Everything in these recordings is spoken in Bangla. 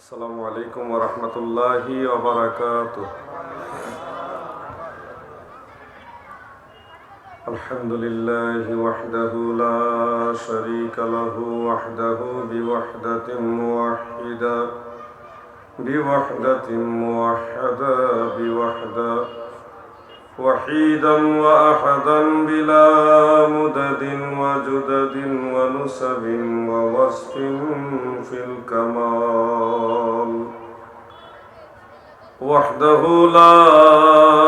السلام عليكم ورحمة الله وبركاته. الحمد لله وحده لا شريك له وحده بوحدة موحدة بوحدة موحدة بوحدة وحيدا وأحدا بلا مدد وجدد ونسب ووصف في الكمال. وحده لا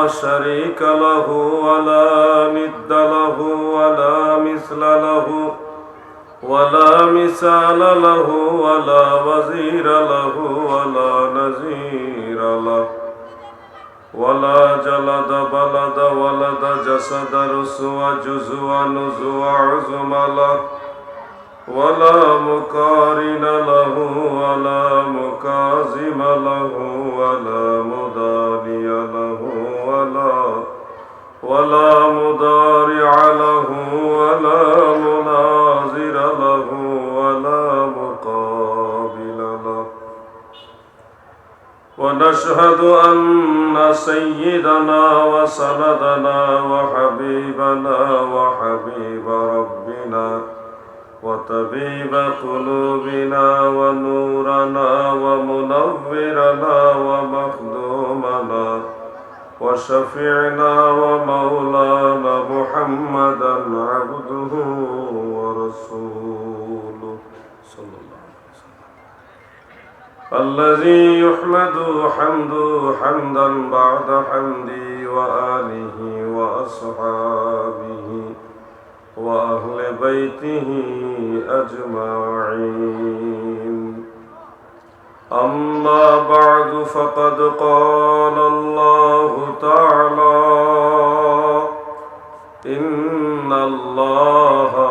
شريك له ولا ند له ولا مثل له ولا مثال له ولا وزير له ولا نذير له. ولا جلد بلد ولد جسد رسو جزو نزو عزم له ولا مقارن له ولا مكازم له ولا مداني له ولا ولا مضارع له ولا مناظر له ولا ونشهد أن سيدنا وسندنا وحبيبنا وحبيب ربنا وطبيب قلوبنا ونورنا ومنورنا ومخدومنا وشفيعنا ومولانا محمدا عبده ورسوله. صلى الله الذي يحمد حمده حمدا بعد حمدي وآله وأصحابه وأهل بيته أجمعين أما بعد فقد قال الله تعالى إن الله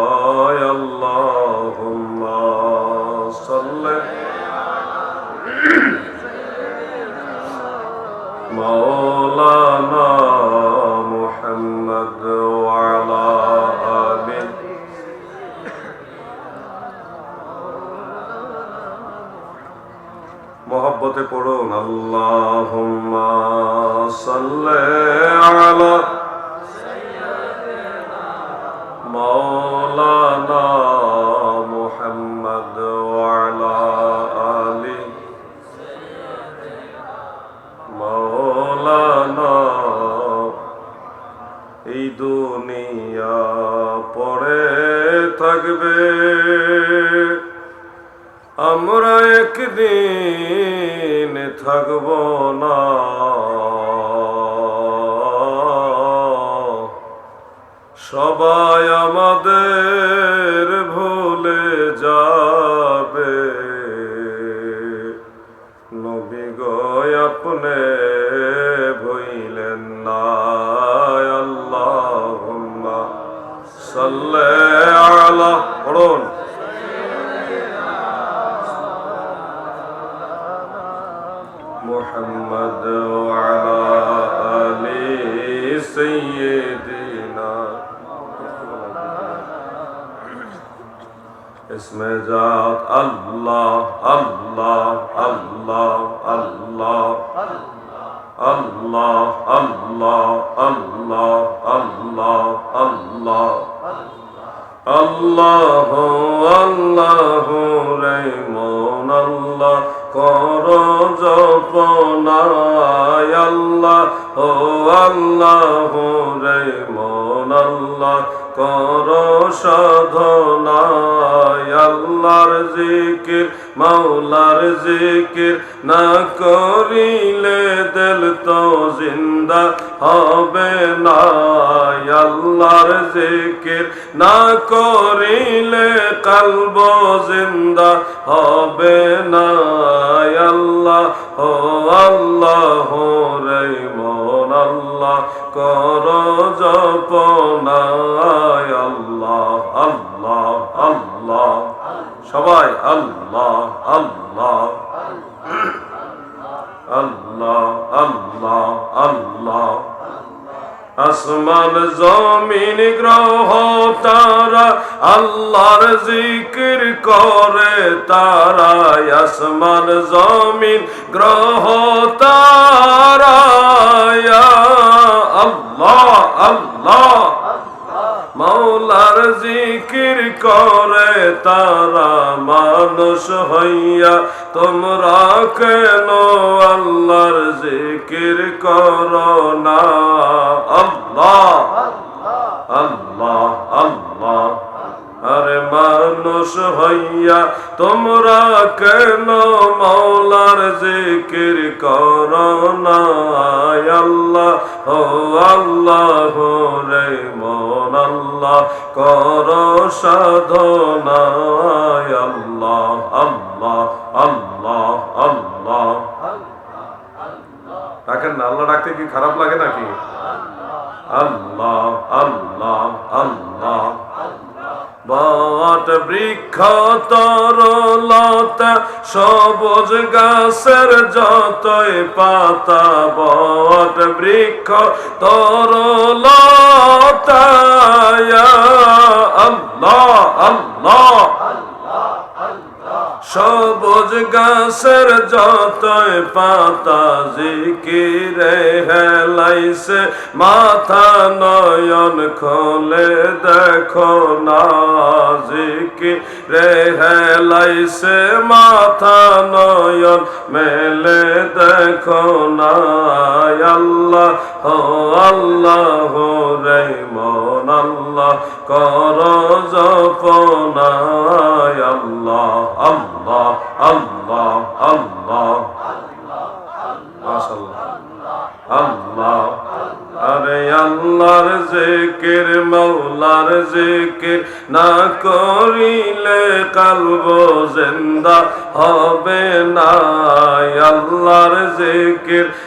kaldı. আল্লাহ রেমন আল্লাহ কর জপনায় আল্লাহ ও আল্লাহ রেমন আল্লাহ কর সাধনায় আল্লাহর জিকির মাওলার জিকির না করিলে দিল তো জিন্দা হবে না। আল্লাহর জিকির না করিলে কালব জিন্দা হবে না। আল্লাহ, ও আল্লাহ রে মন আল্লাহ, কর জপনায় আল্লাহ আল্লাহ আল্লাহ। সবাই আল্লাহ। আল্লাহ আল্লাহ আল্লাহ আল্লাহ আসমান, জমিন, গ্রহ তারা আল্লাহর জিকির করে তারা আসমান, জমিন, গ্রহ তারা আল্লাহ আল্লাহ মৌলার জিকির করে তারা মানুষ হইয়া, তোমরা কেন আল্লাহর জিকির করো না? আল্লাহ আল্লাহ আল্লাহ। আরে মানুষ হইয়া, তোমরা কেন মৌলার জিকির করো না? আল্লাহ, ও আল্লাহ রে মন আল্লাহ, কর সাধনা। আল্লাহ আল্লাহ আল্লাহ আল্লাহ। ডাকেন না, আল্লাহ ডাকতে কি খারাপ লাগে নাকি? আল্লাহ আল্লাহ আল্লাহ বট বৃক্ষ তরলতা সবুজ গাছের যতই পাতা বট বৃক্ষ তরলতা আল্লাহ আল্লাহ। সবুজ গাছের যতই পাতা জিকিরে হেলাইছে, মাথা নয়ন খোলে দেখো না জিকিরে হেলাইছে, মাথা নয়ন মেলে দেখো না। আল্লাহ আল্লাহ রে মন আল্লাহ কর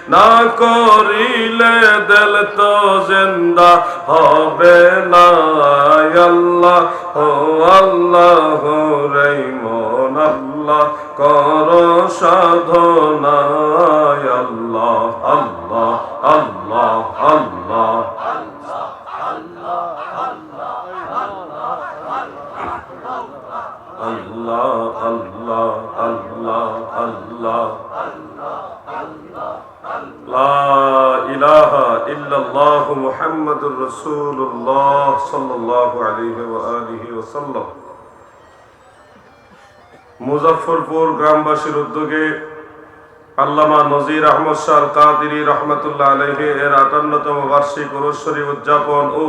না করিলে দেল তো জিন্দা হবে না। আল্লাহ ও আল্লাহ রে মন আল্লাহ কর সাধনা। আল্লাহ আল্লাহ আল্লাহ আল্লাহ। Allah, Allah, Allah, Allah, Allah. মুহাম্মাদুর রাসূলুল্লাহ সাল্লাল্লাহু আলাইহি ওয়া আলিহি ওয়া সাল্লাম মুজাফফরপুর গ্রামবাসীর উদ্যোগে আল্লামা নজির আহমদ শাহ কাদিরি রহমতুল্লাহ আলহে এর আটান্নতম বার্ষিক উরস্বরী উদযাপন ও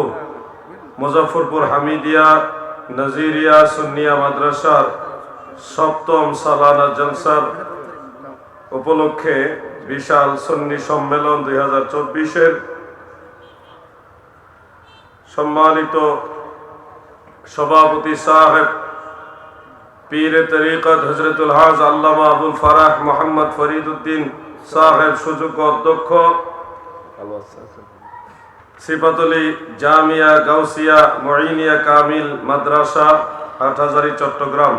মুজাফরপুর হামিদিয়া নজিরিয়া সুন্নিয়া মাদ্রাসার সপ্তম সালানা জলসার উপলক্ষে বিশাল সন্নি সম্মেলন দুই হাজার চব্বিশের সম্মানিত সভাপতি সাহেব, পীরে তরিকত হজরতুল হাজ আল্লামা আবুল ফারাহ মোহাম্মদ ফরিদ উদ্দিন সাহেব, সুযোগ্য অধ্যক্ষ। সিপাতলি জামিয়া গাউসিয়া মঈনিয়া কামিল মাদ্রাসা, হাটহাজারি, চট্টগ্রাম।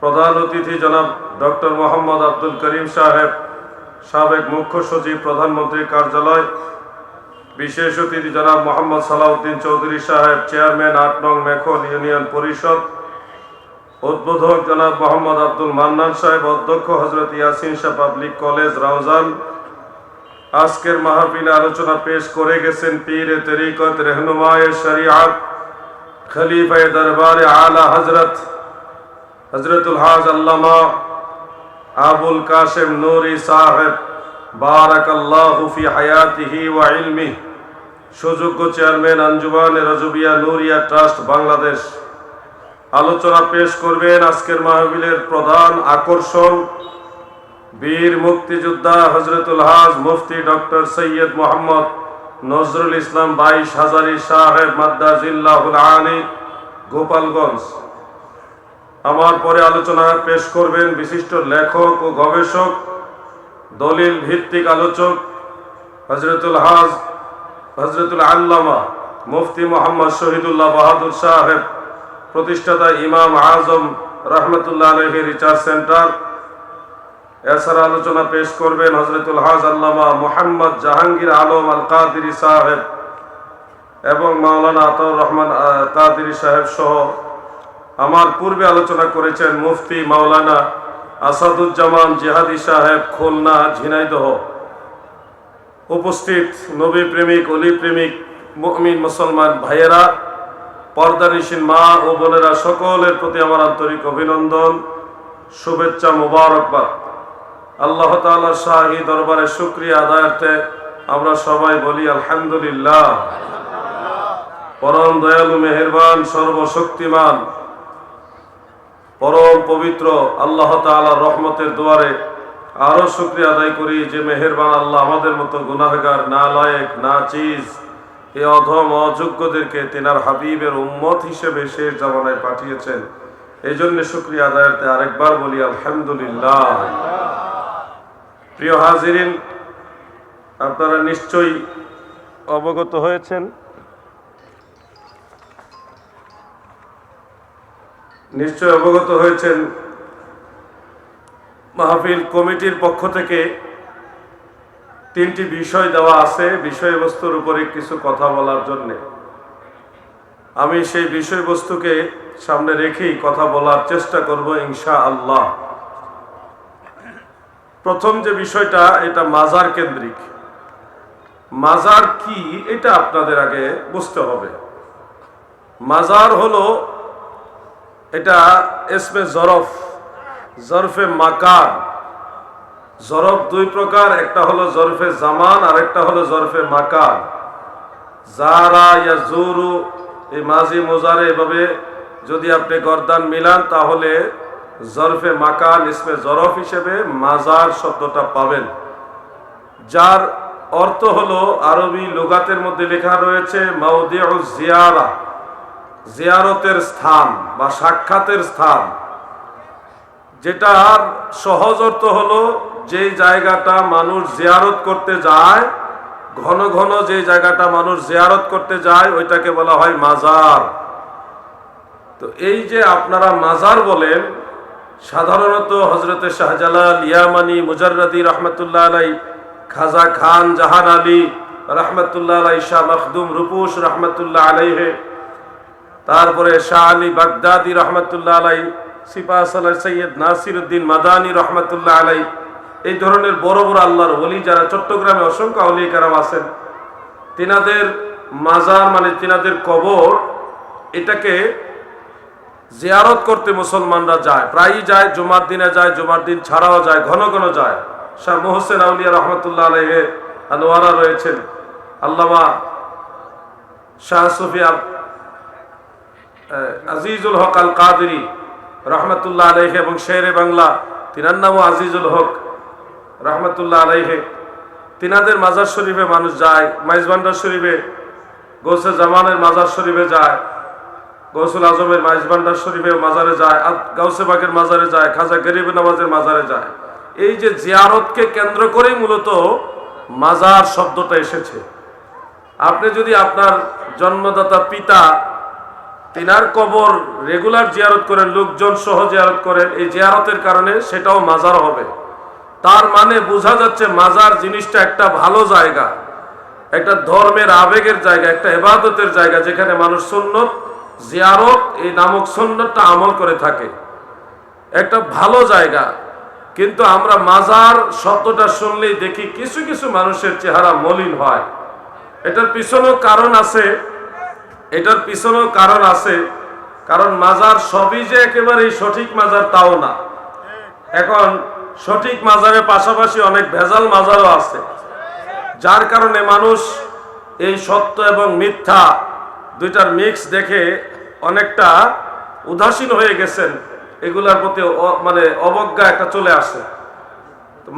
প্রধান অতিথি জনাব ডক্টর মোহাম্মদ আব্দুল করিম সাহেব, সাবেক মুখ্য সচিব, প্রধানমন্ত্রীর কার্যালয় বিশেষ অতিথি জনাব মোহাম্মদ সালাউদ্দিন চৌধুরী সাহেব, চেয়ারম্যান আট নং মেখন ইউনিয়ন পরিষদ। উদ্বোধক জনাব মোহাম্মদ আব্দুল মান্নান সাহেব, অধ্যক্ষ হজরত ইয়াসিন শাহ পাবলিক কলেজ, রাউজান। আজকের মাহফিলে আলোচনা পেশ করে গেছেন পীর তরিকত রেহনুমায় শরিয়াত, খলিফায়ে দরবারে আলা হজরত হজরতুল হাজ আল্লামা আবুল কাশেম নুরি সাহেব, বারাকাল্লাহু ফি হায়াতিহি ওয়া ইলমিহি। সুযোগ্য চেয়ারম্যান আঞ্জুমান রাজুবিয়া নুরিয়া ট্রাস্ট বাংলাদেশ। আলোচনা পেশ করবেন আজকের মাহবিলের প্রধান আকর্ষণ বীর মুক্তিযোদ্ধা হজরতুল হাজ মুফতি ডক্টর সৈয়দ মোহাম্মদ নজরুল ইসলাম বাইশ হাজারি সাহেব মাদ্দাজিল্লাহুল আনি, গোপালগঞ্জ। আমার পরে আলোচনা পেশ করবেন বিশিষ্ট লেখক ও গবেষক, দলিল ভিত্তিক আলোচক হজরতুল হাজ হজরতুল আল্লামা মুফতি মোহাম্মদ শহীদুল্লাহ বাহাদুর সাহেব, প্রতিষ্ঠাতা ইমাম আজম রহমতুল্লাহ আলহী রিসার্চ সেন্টার। এছাড়া আলোচনা পেশ করবেন হজরতুল হাজ আল্লামা মোহাম্মদ জাহাঙ্গীর আলম আল কাদিরি সাহেব এবং মাওলানা আতাউর রহমান কাদিরি সাহেব সহ আমার পূর্বে আলোচনা করেছেন মুফতি মাওলানা আসাদুজ্জামান জেহাদি সাহেব, খুলনা, ঝিনাইদহ। উপস্থিত নবী প্রেমিক, অলি প্রেমিক, মুমিন, মুসলমান ভাইয়েরা পর্দানিসীন মা ও বোনেরা সকলের প্রতি আমার আন্তরিক অভিনন্দন, শুভেচ্ছা মুবারকবাদ। আল্লাহ তাআলার শাহী দরবারে শুক্রিয়া আদায়ার্থে আমরা সবাই বলি আলহামদুলিল্লাহ। পরম দয়ালু, মেহেরবান, সর্বশক্তিমান, পরম পবিত্র আল্লাহ তাআলার রহমতের দুয়ারে আরও শুক্রিয়া আদায় করি যে মেহেরবান আল্লাহ আমাদের মতো গুনাহগার না লায়েক না চিজ এ অধম, অযোগ্যদেরকে তেনার হাবিবের উম্মত হিসেবে শেষ জামানায় পাঠিয়েছেন। এই জন্য শুক্রিয়া আদায়ার্থে আরেকবার বলি আলহামদুলিল্লাহ। প্রিয় হাজিরিন, আপনারা নিশ্চয়ই অবগত হয়েছেন। নিশ্চয় অবগত হয়েছেন মাহফিল কমিটির পক্ষ থেকে তিনটি বিষয় দেওয়া আছে, বিষয়বস্তুর উপরে কিছু কথা বলার জন্যে। আমি সেই বিষয়বস্তুকে সামনে রেখেই কথা বলার চেষ্টা করব ইনশা আল্লাহ প্রথম যে বিষয়টা, এটা মাজার কেন্দ্রিক। মাজার কি, এটা আপনাদের আগে বুঝতে হবে। মাজার হলো, এটা এসমে জরফ। জরফে মাকান জরফ দুই প্রকার, একটা হলো জরফে জামান আর একটা হলো জরফে মাকান জারা ইয়া জুরু এই মাঝি মোজারে এভাবে যদি আপনি গরদান মিলান, তাহলে জরফে মাকান ইসমে জরফ হিসেবে মাজার শব্দটা পাবেন। যার অর্থ হলো আরবি লোগাতের মধ্যে লেখা রয়েছে মাউদিউ জিয়ারা, জিয়ারতের স্থান বা সাক্ষাতের স্থান। যেটার সহজ অর্থ হলো, যে জায়গাটা মানুষ জিয়ারত করতে যায়, ঘন ঘন যে জায়গাটা মানুষ জিয়ারত করতে যায়, ওইটাকে বলা হয় মাজার। তো এই যে আপনারা মাজার বলেন, সাধারণত হজরতে শাহজালাল ইয়ামানি, মুজাররাদি রহমতুল্লাহ আলাই খাজা খান জাহান আলী রহমতুল্লাহ আলাই শাহ মখদুম রূপুস রহমতুল্লাহ আলাইহে, তারপরে শাহ আলী বাগদাদি রহমতুল্লাহ আলাই সৈয়দ নাসির উদ্দিন মাদানী রহমতুল্লাহ আলাই এই ধরনের বড় বড় আল্লাহর ওলি যারা চট্টগ্রামে অসংখ্য অলি কারাম আছেন, তিনাদের মাজার মানে তিনাদের কবর, এটাকে জিয়ারত করতে মুসলমানরা যায়। প্রায়ই যায়, জুমার দিনে যায়, জুমার দিন ছাড়াও যায়, ঘন ঘন যায়। শাহ মোহসেন আউলিয়া রহমতুল্লাহ আলহে আনোয়ারা রয়েছেন, আল্লামা শাহ সুফিয়া আজিজুল হক আল কাদেরি রহমতুল্লাহ আলহে এবং শেরে বাংলা, তিনার নামও আজিজুল হক। রহমতুল্লাহ আলাইহে। তিনাদের মাজার শরীফে মানুষ যায় মাইজবান্ডার শরীফে, গৌসে জামানের মাজার শরীফে যায়, গৌসুল আজমের মাইজবান্ডার শরীফে মাজারে যায় গাউসে বাগের মাজারে যায়, খাজা গরিব নামাজের মাজারে যায়। এই যে জিয়ারতকে কেন্দ্র করেই মূলত মাজার শব্দটা এসেছে। আপনি যদি আপনার জন্মদাতা পিতা তিনার কবর রেগুলার জিয়ারত করেন, লোকজন সহ জিয়ারত করেন, এই জিয়ারতের কারণে সেটাও মাজার হবে। তার মানে বোঝা যাচ্ছে মাজার জিনিসটা একটা ভালো জায়গা, একটা ধর্মের আবেগের জায়গা, একটা এবাদতের জায়গা যেখানে মানুষ সুন্নত, জিয়ারত, এই নামক সুন্নতটা আমল করে থাকে। একটা ভালো জায়গা। কিন্তু আমরা মাজার শব্দটা শুনলেই দেখি কিছু কিছু মানুষের চেহারা মলিন হয়। এটার পিছনেও কারণ আছে এটার পিছনেও কারণ আছে, কারণ মাজার সবই যে একেবারেই সঠিক মাজার তাও না। এখন সঠিক মাজারের পাশাপাশি অনেক ভেজাল মাজারও আছে। যার কারণে মানুষ এই সত্য এবং মিথ্যা দুইটার মিক্স দেখে অনেকটা উদাসীন হয়ে গেছেন। এগুলার প্রতি মানে অবজ্ঞা একটা চলে আসে।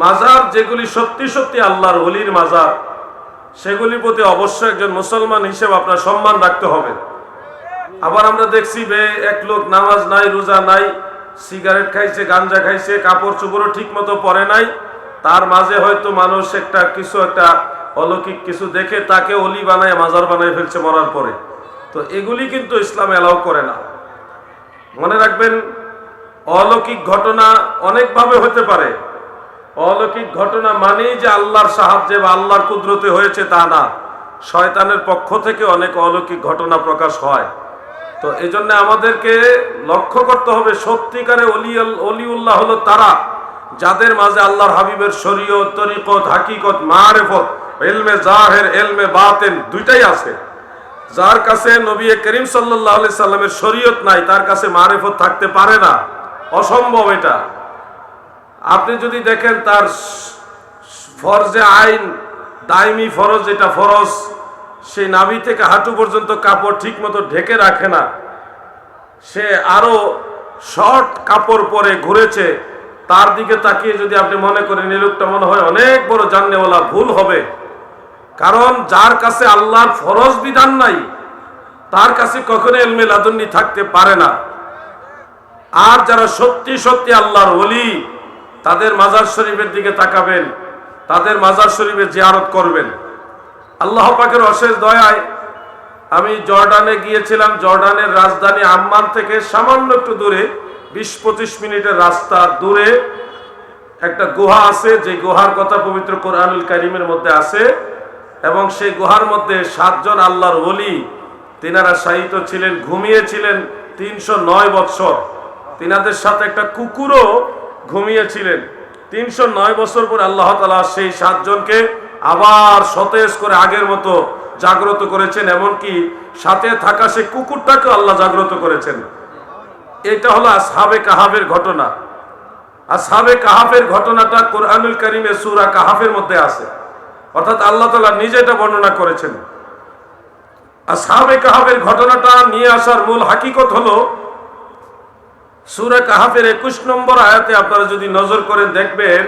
মাজার যেগুলি সত্যি সত্যি আল্লাহর অলির মাজার সেগুলির প্রতি অবশ্যই একজন মুসলমান হিসেবে আপনার সম্মান রাখতে হবে। আবার আমরা দেখছি বে এক লোক নামাজ নাই, রোজা নাই, সিগারেট খাইছে, গাঞ্জা খাইছে, কাপড় চোপড়ও ঠিক মতো পরে নাই। তার মাঝে হয়তো মানুষ একটা কিছু একটা অলৌকিক কিছু দেখে তাকে অলি বানায়, মাজার বানায় ফেলছে মরার পরে। তো এগুলি কিন্তু ইসলাম এলাও করে না। মনে রাখবেন, অলৌকিক ঘটনা অনেকভাবে হতে পারে। অলৌকিক ঘটনা মানেই যে আল্লাহর সাহায্যে বা আল্লাহর কুদরতে হয়েছে তা না। শয়তানের পক্ষ থেকে অনেক অলৌকিক ঘটনা প্রকাশ হয়। তো এই জন্য আমাদেরকে লক্ষ্য করতে হবে, সত্যিকারে অলি অলিউল্লাহ হলো তারা, যাদের মাঝে আল্লাহর হাবিবের শরীয়ত, তরিকত, হাকিকত, মারেফত এলমে জাহের এলমে বাতেন দুইটাই আছে। যার কাছে নবী করিম সাল্লাহ সাল্লামের শরীয়ত নাই, তার কাছে মারেফত থাকতে পারে না। অসম্ভব এটা। আপনি যদি দেখেন তার ফরজে আইন দায়মি ফরজ, যেটা ফরজ সেই নাভি থেকে হাঁটু পর্যন্ত কাপড় ঠিক মতো ঢেকে রাখে না। সে আরও শর্ট কাপড় পরে ঘুরেছে, তার দিকে তাকিয়ে যদি আপনি মনে করেন, এই মনে হয় অনেক বড় জাননেওয়ালা, ভুল হবে। কারণ যার কাছে আল্লাহর ফরজ বিধান নাই, তার কাছে কখনো এলমে লাদুন্নি থাকতে পারে না। আর যারা সত্যি সত্যি আল্লাহর ওলি তাদের মাজার শরীফের দিকে তাকাবেন, তাদের মাজার শরীফে জিয়ারত করবেন। আল্লাহ পাকের অশেষ দয়ায় আমি জর্ডানে গিয়েছিলাম, জর্ডানের রাজধানী আম্মান থেকে সামান্য একটু দূরে বিশ পঁচিশ মিনিটের রাস্তা দূরে একটা গুহা আছে, যে গুহার কথা পবিত্র কোরআনুল কারিমের মধ্যে আছে, এবং সেই গুহার মধ্যে সাতজন আল্লাহর ওলি, তিনারা শায়িত ছিলেন, ঘুমিয়েছিলেন তিনশো নয় বৎসর। তিনাদের সাথে একটা কুকুরও ঘুমিয়েছিলেন। তিনশো নয় বছর পর আল্লাহ তালা সেই সাতজনকে আবার সতেজ করে আগের মতো জাগ্রত করেছেন, এমনকি সাথে থাকা সেই কুকুরটাকে আল্লাহ জাগ্রত করেছেন। এটা হলো আসহাবে কাহাবের ঘটনা। আসহাবে কাহাবের ঘটনাটা কোরআনুল করিমে সুরা কাহাফের মধ্যে আছে। অর্থাৎ আল্লাহ তালা নিজে এটা বর্ণনা করেছেন। আসহাবে কাহাবের ঘটনাটা নিয়ে আসার মূল হাকিকত হলো সুরা কাহাফের একুশ নম্বর আয়াতে আপনারা যদি নজর করে দেখবেন,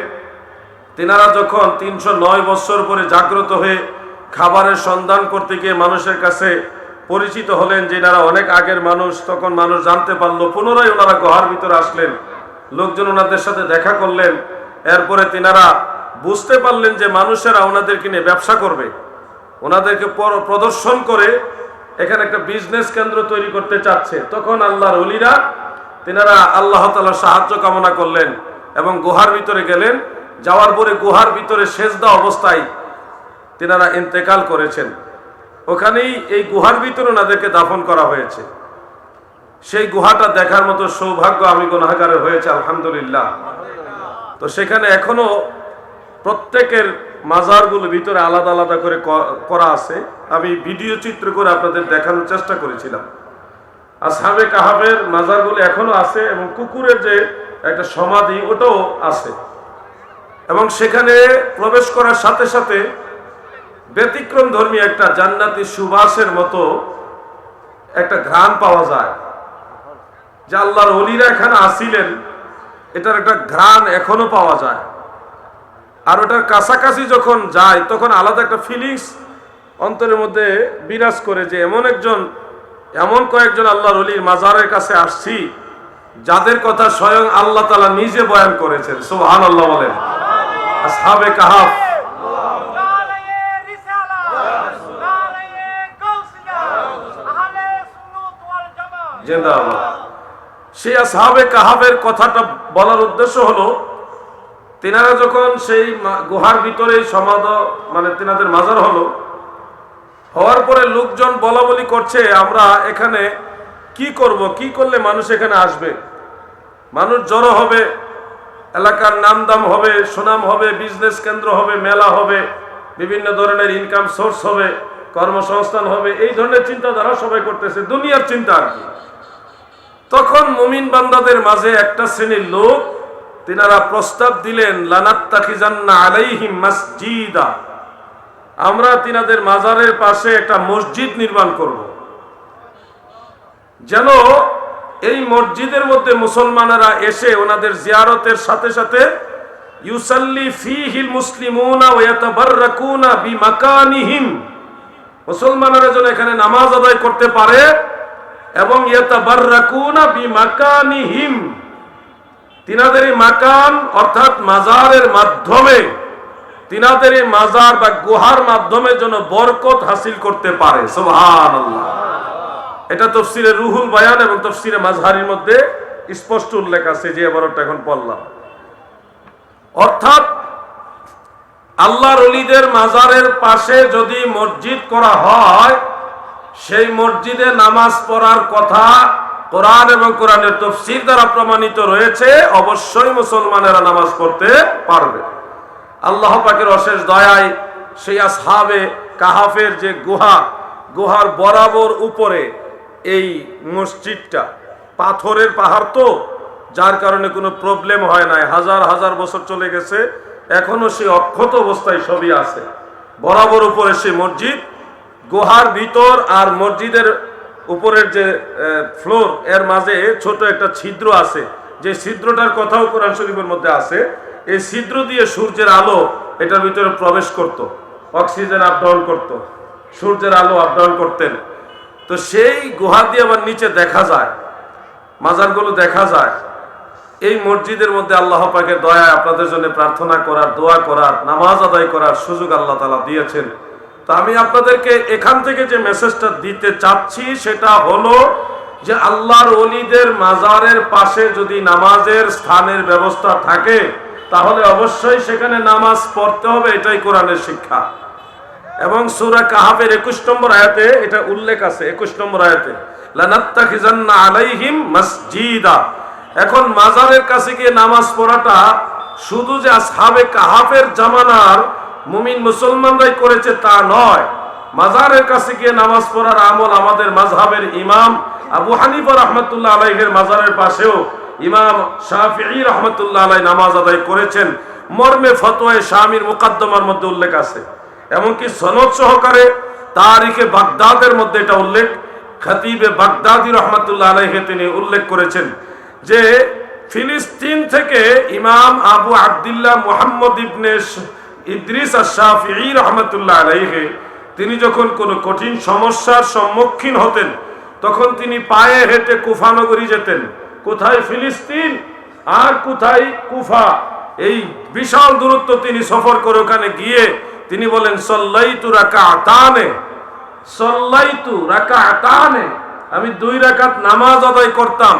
তেনারা যখন তিনশো নয় বৎসর পরে জাগ্রত হয়ে খাবারের সন্ধান করতে গিয়ে মানুষের কাছে পরিচিত হলেন, যে এনারা অনেক আগের মানুষ, তখন মানুষ জানতে পারল, পুনরায় ওনারা গহার ভিতরে আসলেন, লোকজন ওনাদের সাথে দেখা করলেন, এরপরে তিনারা বুঝতে পারলেন যে মানুষেরা ওনাদেরকে নিয়ে ব্যবসা করবে। ওনাদেরকে প্রদর্শন করে এখানে একটা বিজনেস কেন্দ্র তৈরি করতে চাচ্ছে। তখন আল্লাহর অলিরা তিনারা আল্লাহ তালার সাহায্য কামনা করলেন এবং গুহার ভিতরে গেলেন। যাওয়ার পরে গুহার ভিতরে সেজদা অবস্থায় তিনারা ইন্তেকাল করেছেন। ওখানেই এই গুহার ভিতরে ওনাদেরকে দাফন করা হয়েছে। সেই গুহাটা দেখার মতো সৌভাগ্য আমি গুনাগারের হয়েছে, আলহামদুলিল্লাহ। তো সেখানে এখনও প্রত্যেকের মাজারগুলো ভিতরে আলাদা আলাদা করে করা আছে। আমি ভিডিও চিত্র করে আপনাদের দেখানোর চেষ্টা করেছিলাম। আসহাবে কাহাবের মাজারগুলো এখনও আছে এবং কুকুরের যে একটা সমাধি, ওটাও আছে। এবং সেখানে প্রবেশ করার সাথে সাথে ব্যতিক্রম ধর্মী একটা জান্নাতি সুবাসের মতো একটা ঘ্রাণ পাওয়া যায়। যে আল্লাহর অলিরা এখানে আসিলেন, এটার একটা ঘ্রাণ এখনও পাওয়া যায়। আর ওটার কাছাকাছি যখন যায়, তখন আলাদা একটা ফিলিংস অন্তরের মধ্যে বিরাজ করে যে এমন একজন এমন কয়েকজন আল্লাহর অলির মাজারের কাছে আসছি, যাদের কথা স্বয়ং আল্লাহ তালা নিজে বয়ান করেছেন। সোহান আল্লাহ বলেন। আসহাবে কাহাফ। সেই আসহাবে কাহাবের কথাটা বলার উদ্দেশ্য হলো, তেনারা যখন সেই গুহার ভিতরে সমাধ মানে তেনাদের মাজার হলো হওয়ার পরে লোকজন বলা বলি করছে, আমরা এখানে কি করব? কি করলে মানুষ এখানে আসবে? মানুষ জড়ো হবে, এলাকার নাম দাম হবে, সুনাম হবে বিজনেস কেন্দ্র হবে, মেলা হবে, বিভিন্ন ধরনের ইনকাম সোর্স হবে, কর্মসংস্থান হবে, এই ধরনের চিন্তাধারা সবাই করতেছে, দুনিয়ার চিন্তা আর কি। তখন মুমিন বান্দাদের মাঝে একটা শ্রেণির লোক, তিনারা প্রস্তাব দিলেন, লানাত্তাখিজান্না আলাইহিম মাসজিদা। আমরা তিনাদের মাজারের পাশে একটা মসজিদ নির্মাণ করব। যেন এই মসজিদের মধ্যে মুসলমানেরা এসে ওনাদের জিয়ারতের সাথে সাথে ইউসাল্লি ফিহিল মুসলিমুনা ওয়া ইয়াতাবাররাকুনা বিমাকানিহিম, মুসলমানেরা যেন এখানে নামাজ আদায় করতে পারে এবং ইয়াতাবাররাকুনা বিমাকানিহিম। তিনাদের এই মাকান অর্থাৎ মাজারের মাধ্যমে তিনাদের এই মাজার বা গুহার মাধ্যমে যেন বরকত হাসিল করতে পারে। সুবহানাল্লাহ। এটা তফসিরে রুহুল বায়ান এবং তফসিরে মাজহারির মধ্যে স্পষ্ট উল্লেখ আছে, যে এবারটা এখন পড়লাম। অর্থাৎ আল্লাহর অলিদের মাজারের পাশে যদি মসজিদ করা হয়, সেই মসজিদে নামাজ পড়ার কথা কোরআন এবং কোরআনের তফসির দ্বারা প্রমাণিত রয়েছে। অবশ্যই মুসলমানেরা নামাজ পড়তে পারবে। আল্লাহ পাকের অশেষ দয়ায় সেই আসহাবে কাহাফের যে গুহা, গুহার বরাবর উপরে এই মসজিদটা। পাথরের পাহাড় তো, যার কারণে কোনো প্রবলেম হয় নাই। হাজার হাজার বছর চলে গেছে, এখনও সেই অক্ষত অবস্থায় সবই আছে। বরাবর উপরে সেই মসজিদ, গুহার ভিতর আর মসজিদের উপরের যে ফ্লোর এর মাঝে ছোট একটা ছিদ্র আছে। যে ছিদ্রটার কথাও কোরআন শরীফের মধ্যে আছে। এই ছিদ্র দিয়ে সূর্যের আলো এটার ভিতরে প্রবেশ করত, অক্সিজেন আপডাউন করত, সূর্যের আলো আপডাউন করতেন। তো সেই গুহা দিয়ে আবার নিচে দেখা যায়, মাজারগুলো দেখা যায়। এই মসজিদের মধ্যে আল্লাহ পাকে দয়ায় আপনাদের জন্য প্রার্থনা করার, দোয়া করার, নামাজ আদায় করার সুযোগ আল্লাহ তালা দিয়েছেন। তো আমি আপনাদেরকে এখান থেকে যে মেসেজটা দিতে চাচ্ছি সেটা হলো যে আল্লাহর অলিদের মাজারের পাশে যদি নামাজের স্থানের ব্যবস্থা থাকে তাহলে অবশ্যই সেখানে নামাজ পড়তে হবে, এটাই কোরআনের শিক্ষা। এবং সুরা কাহাবের একুশ নম্বর আয়াতে এটা উল্লেখ আছে 21 নম্বর আয়াতে, লানাত্তাখিজান্না আলাইহিম মাসজিদা। এখন মাজারের কাছে গিয়ে নামাজ পড়াটা শুধু যে আসহাবে কাহাফের জামানার মুমিন মুসলমানরাই করেছে তা নয়। মাজারের কাছে গিয়ে নামাজ পড়ার আমল আমাদের মাযহাবের ইমাম আবু হানিফা রাহমাতুল্লাহ আলাইহির মাজারের পাশেও ইমাম শাফিঈ রাহমাতুল্লাহ আলাই নামাজ আদায় করেছেন। মর্মে ফতোয়ায়ে শামির মুকদ্দমার মধ্যে উল্লেখ আছে। এমনকি সনদ সহকারে তারিখে বাগদাদের মধ্যে এটা উল্লেখ। খতিবে বাগদাদি রহমতুল্লাহ আলাইহে তিনি উল্লেখ করেছেন যে, ফিলিস্তিন থেকে ইমাম আবু আবদুল্লাহ মুহাম্মদ ইবনে ইদ্রিস আশাফি রহমতুল্লাহ আলাইহে, তিনি যখন কোনো কঠিন সমস্যার সম্মুখীন হতেন, তখন তিনি পায়ে হেঁটে কুফানগরী যেতেন। কোথায় ফিলিস্তিন আর কোথায় কুফা? এই বিশাল দূরত্ব তিনি সফর করে ওখানে গিয়ে তিনি বলেন, সল্লাইতু রাকা আতানে সল্লাইতু রাকা আতানে আমি দুই রাকাত নামাজ আদায় করতাম।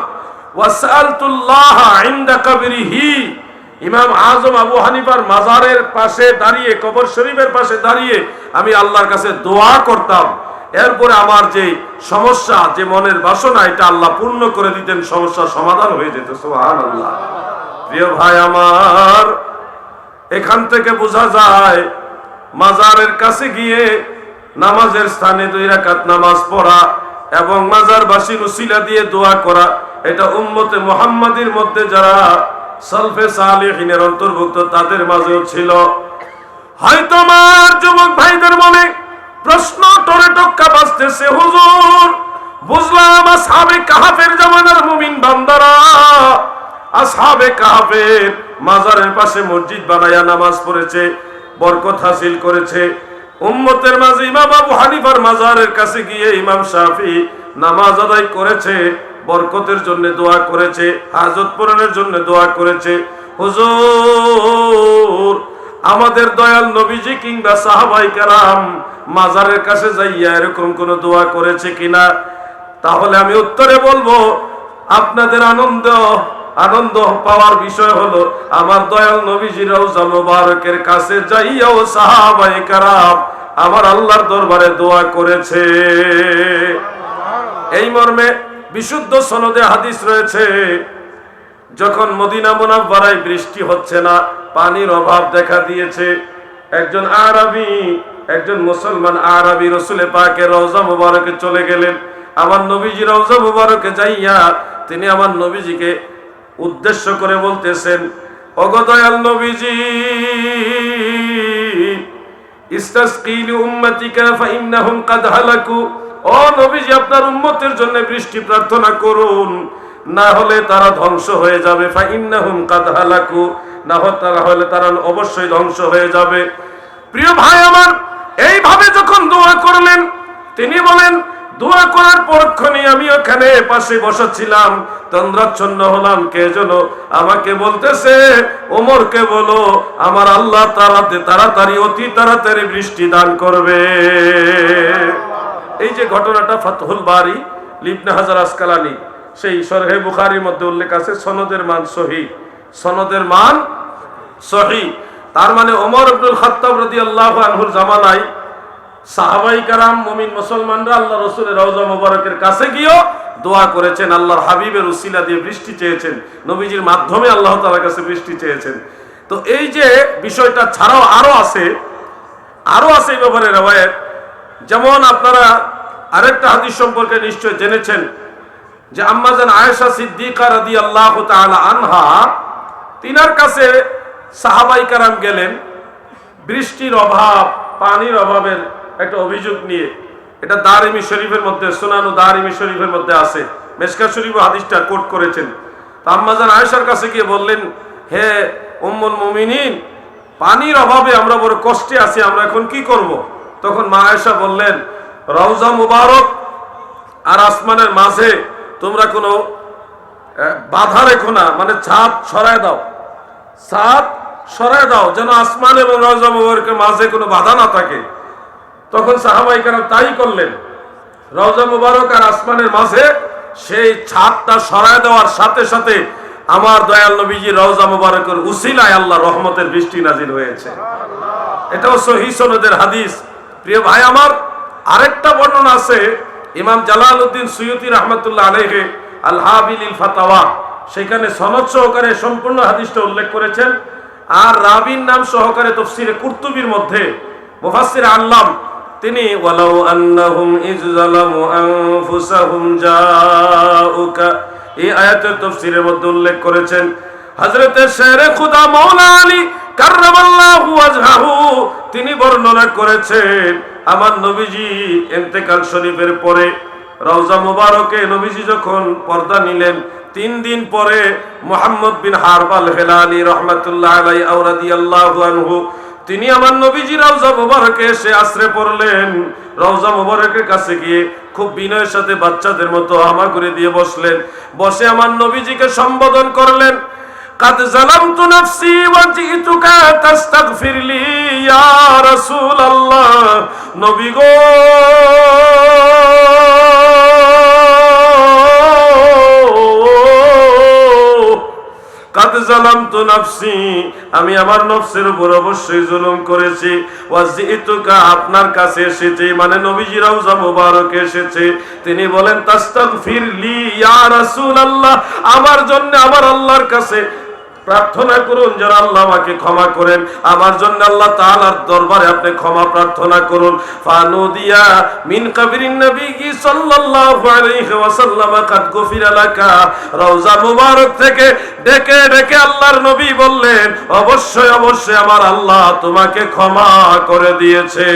ওয়াসালতুল্লাহ ইনদা কবরিহি। ইমাম আজম আবু হানিফার মাজারের পাশে দাঁড়িয়ে, কবর শরীফের পাশে দাঁড়িয়ে আমি আল্লাহর কাছে দোয়া করতাম। এরপরে আমার যে সমস্যা, যে মনের বাসনা, এটা আল্লাহ পূর্ণ করে দিতেন, সমস্যার সমাধান হয়ে যেত সোহান আল্লাহ প্রিয় ভাই আমার, এখান থেকে বোঝা যায়, মাজারের কাছে গিয়ে নামাজের স্থানে দুই নামাজ পড়া এবং মাজারবাসীর উসিলা দিয়ে দোয়া করা, এটা উম্মতে মুহাম্মাদির মধ্যে যারা সলফে সালেহিনের অন্তর্ভুক্ত, তাদের মাঝেও ছিল। হয়তো আমার যুবক ভাইদের মনে প্রশ্ন টরে টক্কা বাজতেছে, হুজুর, বুঝলাম আসহাবে কাহাফের জামানার মুমিন বান্দারা, আসহাবে কাহাফের মাজারের পাশে মসজিদ বানায়া নামাজ পড়েছে, বরকত হাসিল করেছে। উম্মতের মাঝে ইমাম আবু হানিফার মাজারের কাছে গিয়ে ইমাম শাফি নামাজ আদায় করেছে, বরকতের জন্য দোয়া করেছে, হাজত পূরণের জন্য দোয়া করেছে। হুজুর আমাদের দয়াল নবীজি কিংবা সাহাবাই কারাম মাজারের কাছে যাইয়া এরকম কোন দোয়া করেছে কিনা? তাহলে আমি উত্তরে বলব, আপনাদের আনন্দ আনন্দ পাওয়ার বিষয় হলো, আমার দয়াল নবীজি রওজা মুবারকের কাছে যাইয়াও সাহাবাই কারাম আমার আল্লাহর দরবারে দোয়া করেছে। এই মর্মে বিশুদ্ধ সনদে হাদিস রয়েছে যখন মদিনা মুনাফারায় বৃষ্টি হচ্ছে না, পানির অভাব দেখা দিয়েছে। একজন আরবি, একজন মুসলমান আরবি রসুলে পাকে রওজা মুবারকে চলে গেলেন। আমার নবীজি রওজা মুবারকে যাইয়া তিনি আমার নবীজিকে উদ্দেশ্য করে বলতেছেন অগদয়াল নবীজি, ইস্তাসকিলি উম্মতিকা ফাইন্নাহুম কাদ হালাকু। ও নবীজি, আপনার উম্মতের জন্য বৃষ্টি প্রার্থনা করুন। না হলে তারা ধ্বংস হয়ে যাবে। না হলে তারা অবশ্যই ধ্বংস হয়ে যাবে। প্রিয় ভাই আমার, এইভাবে যখন দোয়া করলেন, তিনি বলেন, দোয়া করার পরক্ষণে আমি ওখানে পাশে বসাচ্ছিলাম তন্দ্রাচ্ছন্ন হলাম, কে যেন আমাকে বলতেছে, ওমরকে বলো, আমার আল্লাহ তাড়াতে তাড়াতাড়ি, অতি তাড়াতাড়ি বৃষ্টি দান করবে। এই যে ঘটনাটা ফাতহুল বাড়ি লিবনে হাজার আসকালানি সেই সরহে বুখারির মধ্যে উল্লেখ আছে, সনদের মান সহি। সনদের মান সহি। তার মানে ওমর আব্দুল খাত্তাব রাদি আল্লাহ আনহুর জামানায় সাহাবাই কারাম মুসলমানরা আল্লাহ কাছে গিয়েও দোয়া করেছেন, আল্লাহর হাবিবের দিয়ে বৃষ্টি চেয়েছেন, নবীজির মাধ্যমে আল্লাহ কাছে বৃষ্টি চেয়েছেন। তো এই যে বিষয়টা ছাড়াও আরও আছে আছে যেমন আপনারা আরেকটা হাদিস সম্পর্কে নিশ্চয় জেনেছেন যে আম্মাজান আয়েশা সিদ্দিকা রাদিয়াল্লাহু তাআলা আনহা, তিনার কাছে সাহাবাই কারাম গেলেন। বৃষ্টির অভাব, পানির অভাবের একটা অভিযোগ নিয়ে। এটা দারিমি শরীফের মধ্যে, সোনানু দারিমি শরীফের মধ্যে আছে। মেসকা শরীফ হাদিসটা কোট করেছেন। তো আম্মাজান আয়েশার কাছে গিয়ে বললেন, হে উম্মুল মুমিনিন, পানির অভাবে আমরা বড় কষ্টে আছি, আমরা এখন কি করব? তখন মা আয়েশা বললেন, রওজা মুবারক আর আসমানের মাঝে তোমরা কোনো বাধা রেখো না মানে ছাদ সরায় দাও। ছাদ সরায় দাও, যেন আসমান এবং মুবারকের মাঝে কোনো বাধা না থাকে। তখন সাহাবাই কেন তাই করলেন। রওজা মুবারক আর আসমানের মাঝে সেই ছাদটা সরায় দেওয়ার সাথে সাথে আমার দয়াল নবীজি রওজা মুবারকের উসিলায় আল্লাহ রহমতের বৃষ্টি নাজিল হয়েছে। এটাও সহি সনদের হাদিস। প্রিয় ভাই, আমার আরেকটা বর্ণনা আছে। ইমাম জালাল উদ্দিন সুয়ুতি রহমতুল্লাহ আলহে আল হাবিল ফাতাওয়া, সেখানে সনদ সহকারে সম্পূর্ণ হাদিসটা উল্লেখ করেছেন। আর রাবিন নাম সহকারে তফসিরে কুর্তুবির মধ্যে মুফাসসির আল্লাম, তিনি, ওয়ালাউ এই আয়াতের তফসিরের মধ্যে উল্লেখ করেছেন। হযরতের শেরে খুদা মাওলা আলী তিনি বর্ণনা করেছেন, আমার নবীজি ইন্তেকাল শরীফের পরে, রওজা মুবারকে নবীজি যখন পর্দা নিলেন, তিন দিন পরে মোহাম্মদ বিন হারবাল হেলালি রহমতুল্লাহ আউরাদিয়াল্লাহু আনহু, তিনি আমার নবীজি রওজা মুবারকে এসে আশ্রে পড়লেন। রওজা মুবারকের কাছে গিয়ে খুব বিনয়ের সাথে বাচ্চাদের মতো করে দিয়ে বসলেন। বসে আমার নবীজিকে সম্বোধন করলেন قد ظلمت نفسي وجئتك تستغفر لي يا رسول الله নবী গো কাদ জালামতু নাফসি আমি আমার নফসের উপর অবশ্যই জুলুম করেছি ওয়াজিতুকা আপনার কাছে এসেছি মানে নবীজি রওজা মুবারক এসেছে তিনি বলেন তাস্তাগফির লি ইয়া রাসূলুল্লাহ আমার জন্য আমার আল্লাহর কাছে প্রার্থনা করুন যেন আল্লাহ আমাকে ক্ষমা করেন। আমার জন্য আল্লাহ তাআলার দরবারে আপনি ক্ষমা প্রার্থনা করুন। ফানুদিয়া মিন কাবরিন নবী সাল্লাল্লাহু আলাইহি ওয়াসাল্লাম কাদ গফিরা লাকা। রওজা মুবারক থেকে ডেকে ডেকে আল্লাহর নবী বললেন, অবশ্যই অবশ্যই আমার আল্লাহ তোমাকে ক্ষমা করে দিয়েছে।